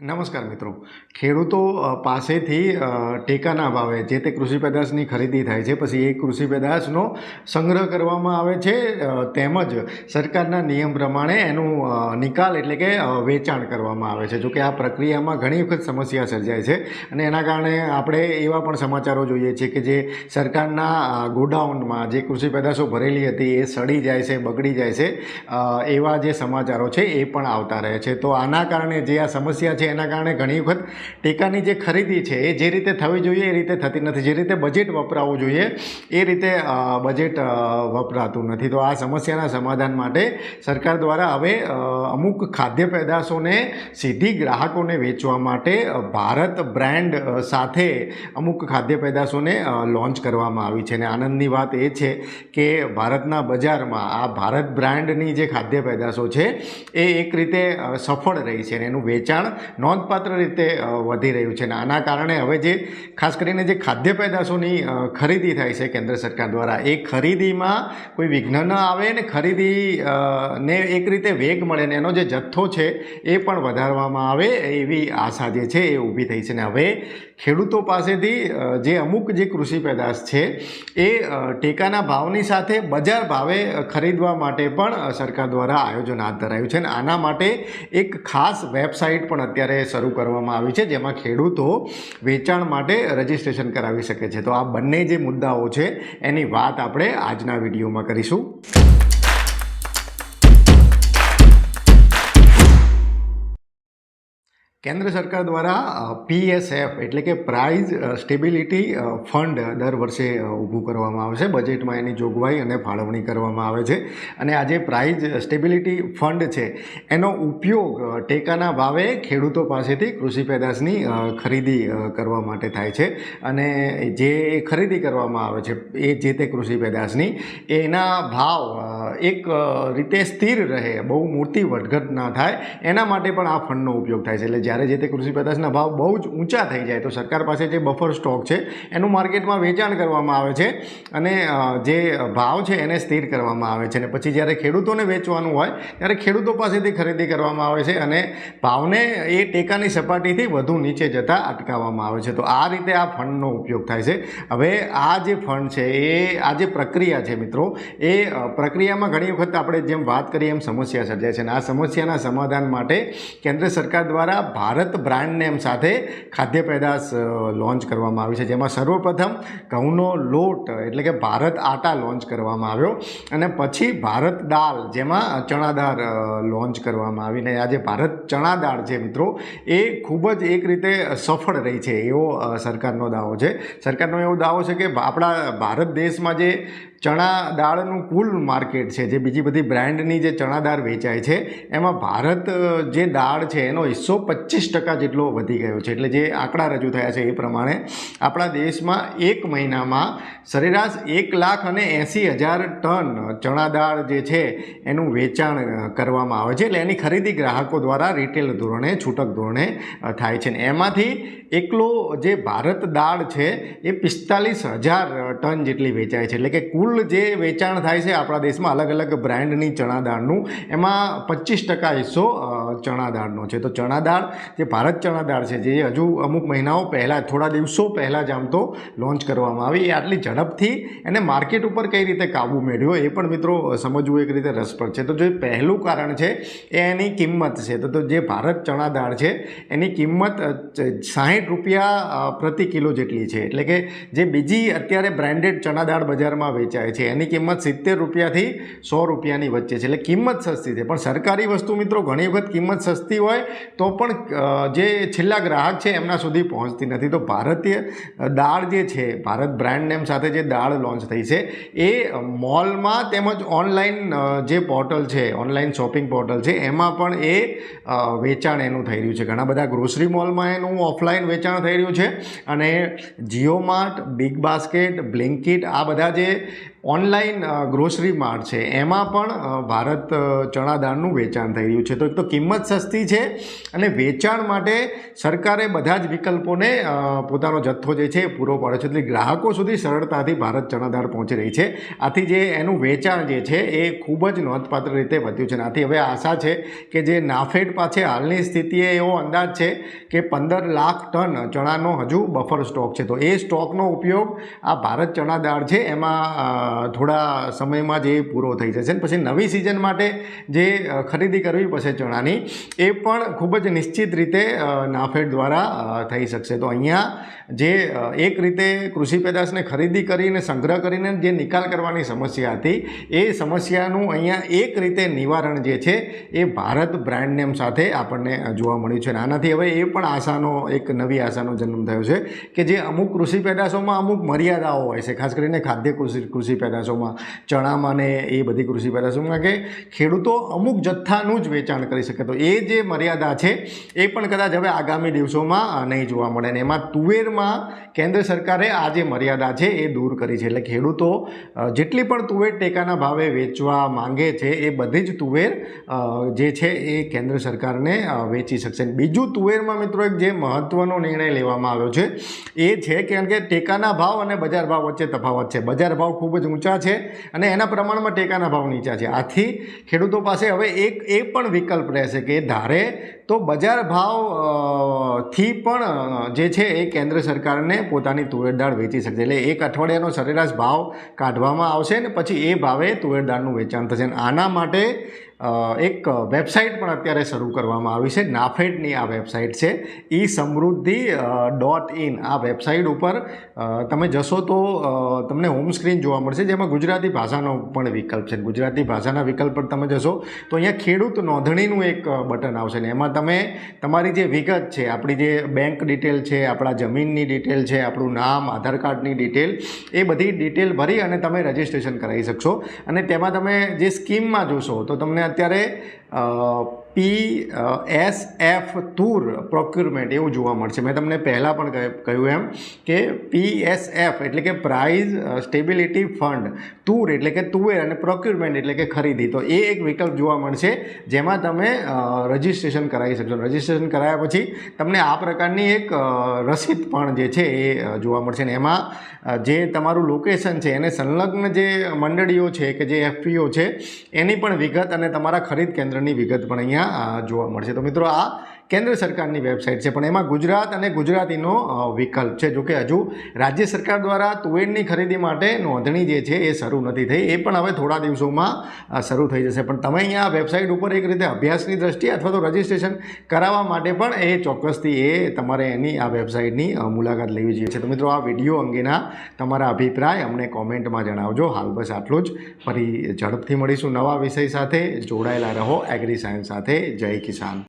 નમસ્કાર મિત્રો. ખેડૂતો પાસેથી ટેકાના ભાવે જે તે કૃષિ પેદાશની ખરીદી થાય છે, પછી એ કૃષિ પેદાશનો સંગ્રહ કરવામાં આવે છે તેમજ સરકારના નિયમ પ્રમાણે એનું નિકાલ એટલે કે વેચાણ કરવામાં આવે છે. જોકે આ પ્રક્રિયામાં ઘણી વખત સમસ્યા સર્જાય છે અને એના કારણે આપણે એવા પણ સમાચારો જોઈએ છીએ કે જે સરકારના ગોડાઉનમાં જે કૃષિ પેદાશો ભરેલી હતી, એ સડી જાય છે, બગડી જાય છે એવા જે સમાચારો છે એ પણ આવતા રહે છે. તો આના કારણે જે આ સમસ્યા છે એના કારણે ઘણી વખત ટેકાની જે ખરીદી છે, એ જે રીતે થવી જોઈએ, એ રીતે થતી નથી. જે રીતે બજેટ વપરાવવું જોઈએ, એ રીતે બજેટ વપરાતું નથી. તો આ સમસ્યાના સમાધાન માટે સરકાર દ્વારા હવે અમુક ખાદ્ય પેદાશોને સીધી ગ્રાહકોને વેચવા માટે ભારત બ્રાન્ડ સાથે અમુક ખાદ્ય પેદાશોને લોન્ચ કરવામાં આવી છે. અને આનંદની વાત એ છે કે ભારતના બજારમાં આ ભારત બ્રાન્ડની જે ખાદ્ય પેદાશો છે, એ એક રીતે સફળ રહી છે. અને એનું વેચાણ નોંધપાત્ર રીતે વધી રહ્યું છે. અને આના કારણે હવે જે, ખાસ કરીને જે ખાદ્ય પેદાશોની ખરીદી થાય છે કેન્દ્ર સરકાર દ્વારા, એ ખરીદીમાં કોઈ વિઘ્ન ન આવે ને ખરીદી ને એક રીતે વેગ મળે ને એનો જે જથ્થો છે એ પણ વધારવામાં આવે એવી આશા જે છે એ ઊભી થઈ છે. ને હવે ખેડૂતો પાસેથી જે અમુક જે કૃષિ પેદાશ છે એ ટેકાના ભાવની સાથે બજાર ભાવે ખરીદવા માટે પણ સરકાર દ્વારા આયોજન હાથ ધરાયું છે. અને આના માટે એક ખાસ વેબસાઇટ પણ અત્યારે શરૂ કરવામાં આવી છે, જેમાં ખેડૂતો વેચાણ માટે રજીસ્ટ્રેશન કરાવી શકે છે. તો આ બંને જે મુદ્દાઓ છે, એની વાત આપણે આજના વિડીયોમાં કરીશું. કેન્દ્ર સરકાર દ્વારા પીએસએફ એટલે કે પ્રાઇઝ સ્ટેબિલિટી ફંડ દર વર્ષે ઊભું કરવામાં આવે છે. બજેટમાં એની જોગવાઈ અને ફાળવણી કરવામાં આવે છે. અને આ જે પ્રાઇઝ સ્ટેબિલિટી ફંડ છે, એનો ઉપયોગ ટેકાના ભાવે ખેડૂતો પાસેથી કૃષિ પેદાશની ખરીદી કરવા માટે થાય છે. અને જે ખરીદી કરવામાં આવે છે, એ જે તે કૃષિ પેદાશની, એના ભાવ એક રીતે સ્થિર રહે બહુ મોટી વધઘટ ના થાય. એના માટે પણ આ ફંડનો ઉપયોગ થાય છે. એટલે જ્યારે જે તે કૃષિ પેદાશના ભાવ બહુ જ ઊંચા થઈ જાય તો સરકાર પાસે જે બફર સ્ટોક છે એનું માર્કેટમાં વેચાણ કરવામાં આવે છે અને જે ભાવ છે એને સ્થિર કરવામાં આવે છે. અને પછી જ્યારે ખેડૂતોને વેચવાનું હોય ત્યારે ખેડૂતો પાસેથી ખરીદી કરવામાં આવે છે અને ભાવને એ ટેકાની સપાટીથી વધુ નીચે જતાં અટકાવવામાં આવે છે. તો આ રીતે આ ફંડનો ઉપયોગ થાય છે. હવે આ જે ફંડ છે એ આ જે પ્રક્રિયા છે મિત્રો એ અ, પ્રક્રિયામાં ઘણી વખત આપણે જેમ વાત કરીએ એમ સમસ્યા સર્જાય છે અને આ સમસ્યાના સમાધાન માટે કેન્દ્ર સરકાર દ્વારા ભારત બ્રાન્ડ નેમ સાથે ખાદ્ય પેદાશ લોન્ચ કરવામાં આવી છે. જેમાં સર્વપ્રથમ ઘઉંનો લોટ, એટલે કે ભારત આટા લોન્ચ કરવામાં આવ્યો અને પછી ભારત દાળ જેમાં ચણા દાળ લોન્ચ કરવામાં આવીને આજે ભારત ચણા દાળ છે મિત્રો, એ ખૂબ જ એક રીતે સફળ રહી છે એવો સરકારનો દાવો છે. સરકારનો એવો દાવો છે કે આપણા ભારત દેશમાં જે ચણા દાળનું કુલ માર્કેટ છે જે બીજી બધી બ્રાન્ડની જે ચણા દાળ વેચાય છે, એમાં ભારત જે દાળ છે, એનો હિસ્સો પચીસ ટકા જેટલો વધી ગયો છે. એટલે જે આંકડા રજૂ થયા છે એ પ્રમાણે આપણા દેશમાં એક મહિનામાં સરેરાશ એક લાખ અને એંસી હજાર ટન ચણા દાળ જે છે, એનું વેચાણ કરવામાં આવે છે. એટલે એની ખરીદી ગ્રાહકો દ્વારા રિટેલ ધોરણે, છૂટક ધોરણે થાય છે. ને એમાંથી એકલો જે ભારત દાળ છે, એ પિસ્તાલીસ હજાર ટન જેટલી વેચાય છે. એટલે કે કુલ જે વેચાણ થાય છે આપણા દેશમાં અલગ અલગ બ્રાન્ડની ચણા દાળનું એમાં પચીસ ટકા હિસ્સો ચણા દાળનો છે. તો ચણા દાળ જે ભારત ચણા દાળ છે, જે હજુ અમુક મહિનાઓ પહેલાં, થોડા દિવસો પહેલાં જ આમ તો લોન્ચ કરવામાં આવી. એ આટલી ઝડપથી એને માર્કેટ ઉપર કઈ રીતે કાબૂ મેળવ્યો એ પણ મિત્રો સમજવું એક રીતે રસપ્રદ છે. તો જે પહેલું કારણ છે, એ એની કિંમત છે. તો જે ભારત ચણા દાળ છે, એની કિંમત સાહીઠ રૂપિયા પ્રતિ કિલો જેટલી છે. એટલે કે જે બીજી અત્યારે બ્રાન્ડેડ ચણા દાળ બજારમાં વેચાય છે, એની કિંમત સિત્તેર રૂપિયાથી સો રૂપિયાની વચ્ચે છે. એટલે કિંમત સસ્તી છે. પણ સરકારી વસ્તુ મિત્રો ઘણી વખત કિંમત સસ્તી હોય, તો પણ જે છેલ્લા ગ્રાહક છે એમના સુધી પહોંચતી નથી. તો ભારતીય દાળ જે છે, ભારત બ્રાન્ડ નેમ સાથે જે દાળ લોન્ચ થઈ છે, એ મોલમાં તેમજ ઓનલાઈન જે પોર્ટલ છે ઓનલાઈન શોપિંગ પોર્ટલ છે, એમાં પણ એ વેચાણ એનું થઈ રહ્યું છે. ઘણા બધા ગ્રોસરી મોલમાં એનું ઓફલાઈન વેચાણ થઈ રહ્યું છે. અને Jio Mart Big Basket Blinkit આ બધા જે ઓનલાઈન ગ્રોસરી માર્ટ છે, એમાં પણ ભારત ચણા દાળનું વેચાણ થઈ રહ્યું છે. તો એક તો કિંમત સસ્તી છે અને વેચાણ માટે સરકારે બધા જ વિકલ્પોને પોતાનો જથ્થો જે છે પૂરો પાડ્યો છે. એટલે ગ્રાહકો સુધી સરળતાથી ભારત ચણા દાળ પહોંચી રહી છે. આથી જે એનું વેચાણ જે છે એ ખૂબ જ નોંધપાત્ર રીતે વધ્યું છે. આથી હવે આશા છે કે જે નાફેડ પાસે હાલની સ્થિતિએ એવો અંદાજ છે કે પંદર લાખ ટન ચણાનો હજુ બફર સ્ટોક છે. તો એ સ્ટોકનો ઉપયોગ આ ભારત ચણા દાળ છે એમાં થોડા સમયમાં જે પૂરો થઈ જશે. ને પછી નવી સિઝન માટે જે ખરીદી કરવી પડશે ચણાની એ પણ ખૂબ જ નિશ્ચિત રીતે નાફેડ દ્વારા થઈ શકશે. તો અહીંયા જે એક રીતે કૃષિ પેદાશને ખરીદી કરીને, સંગ્રહ કરીને જે નિકાલ કરવાની સમસ્યા હતી, એ સમસ્યાનું અહીંયા એક રીતે નિવારણ જે છે, એ ભારત બ્રાન્ડ નેમ સાથે આપણને જોવા મળ્યું છે. અને આનાથી હવે એ પણ આશાનો, એક નવી આશાનો જન્મ થયો છે કે જે અમુક કૃષિ પેદાશોમાં અમુક મર્યાદાઓ હોય છે. ખાસ કરીને ખાદ્ય કૃષિ કૃષિ પેદાશોમાં, ચણામાં ને એ બધી કૃષિ પેદાશોમાં કે ખેડૂતો અમુક જથ્થાનું જ વેચાણ કરી શકે. તો એ જે મર્યાદા છે, એ પણ કદાચ હવે આગામી દિવસોમાં નહીં જોવા મળે ને એમાં તુવેરમાં કેન્દ્ર સરકારે આ જે મર્યાદા છે એ દૂર કરી છે. એટલે ખેડૂતો જેટલી પણ તુવેર ટેકાના ભાવે વેચવા માંગે છે, એ બધી જ તુવેર જે છે એ કેન્દ્ર સરકારને વેચી શકશે. બીજું તુવેરમાં મિત્રો એક જે મહત્ત્વનો નિર્ણય લેવામાં આવ્યો છે, એ છે કારણ કે ટેકાના ભાવ અને બજાર ભાવ વચ્ચે તફાવત છે. બજાર ભાવ ખૂબ જ ઊંચા છે અને એના પ્રમાણમાં ટેકાના ભાવ નીચા છે. આથી ખેડૂતો પાસે હવે એક, એ પણ વિકલ્પ રહેશે કે ધારે તો બજાર ભાવથી પણ જે છે એ કેન્દ્ર સરકારને પોતાની તુવેર દાળ વેચી શકશે. એટલે એક અઠવાડિયાનો સરેરાશ ભાવ કાઢવામાં આવશે ને પછી એ ભાવે તુવેર દાળનું વેચાણ થશે. આના માટે એક વેબસાઇટ પણ અત્યારે શરૂ કરવામાં આવી છે. નાફેડની આ વેબસાઇટ છે. ઈ સમૃદ્ધિ ડોટ ઇન આ વેબસાઇટ ઉપર તમે જશો તો તમને હોમ સ્ક્રીન જોવા મળશે, જેમાં ગુજરાતી ભાષાનો પણ વિકલ્પ છે. ગુજરાતી ભાષાના વિકલ્પ પર તમે જશો તો અહીંયા ખેડૂત નોંધણીનું એક બટન આવશે ને એમાં તમે તમારી જે વિગત છે, આપણી જે બેંક ડિટેલ છે, આપણા જમીનની ડિટેલ છે, આપણું નામ, આધાર કાર્ડની ડિટેલ, એ બધી ડિટેલ ભરી અને તમે રજિસ્ટ્રેશન કરાવી શકશો. અને તેમાં તમે જે સ્કીમમાં જોશો તો તમને અત્યારે પી એસ, એફ તુર પ્રોક્યુરમેન્ટ એવું જોવા મળશે. મેં તમને પહેલાં પણ કહે- કહ્યું એમ કે પી, એસ, એફ એટલે કે પ્રાઇઝ સ્ટેબિલિટી ફંડ તુર એટલે કે તુવેર અને પ્રોક્યુરમેન્ટ એટલે કે ખરીદી. તો એ એક વિકલ્પ જોવા મળશે, જેમાં તમે રજિસ્ટ્રેશન કરાવી શકશો. રજિસ્ટ્રેશન કરાયા પછી તમને આ પ્રકારની એક રસીદ પણ જે છે એ જોવા મળશે. ને એમાં જે તમારું લોકેશન છે, એને સંલગ્ન જે મંડળીઓ છે કે જે એફપીઓ છે, એની પણ વિગત અને તમારા ખરીદ કેન્દ્રની વિગત પણ અહીંયા જોવા મળશે. તો મિત્રો આ કેન્દ્ર સરકારની વેબસાઇટ છે. પણ એમાં ગુજરાત અને ગુજરાતીનો વિકલ્પ છે. જોકે હજુ રાજ્ય સરકાર દ્વારા તુવેરની ખરીદી માટે નોંધણી જે છે એ શરૂ નથી થઈ. એ પણ હવે થોડા દિવસોમાં શરૂ થઈ જશે. પણ તમે અહીંયા વેબસાઇટ ઉપર એક રીતે અભ્યાસની દ્રષ્ટિએ અથવા તો રજિસ્ટ્રેશન કરાવવા માટે પણ એ ચોક્કસથી એ તમારે એની આ વેબસાઇટની મુલાકાત લેવી જોઈએ છે. તો મિત્રો, આ વીડિયો અંગેના તમારા અભિપ્રાય અમને કોમેન્ટમાં જણાવજો. હાલ બસ આટલું જ. ફરી ઝડપથી મળીશું નવા વિષય સાથે. જોડાયેલા રહો એગ્રી સાયન્સ સાથે. જય કિસાન.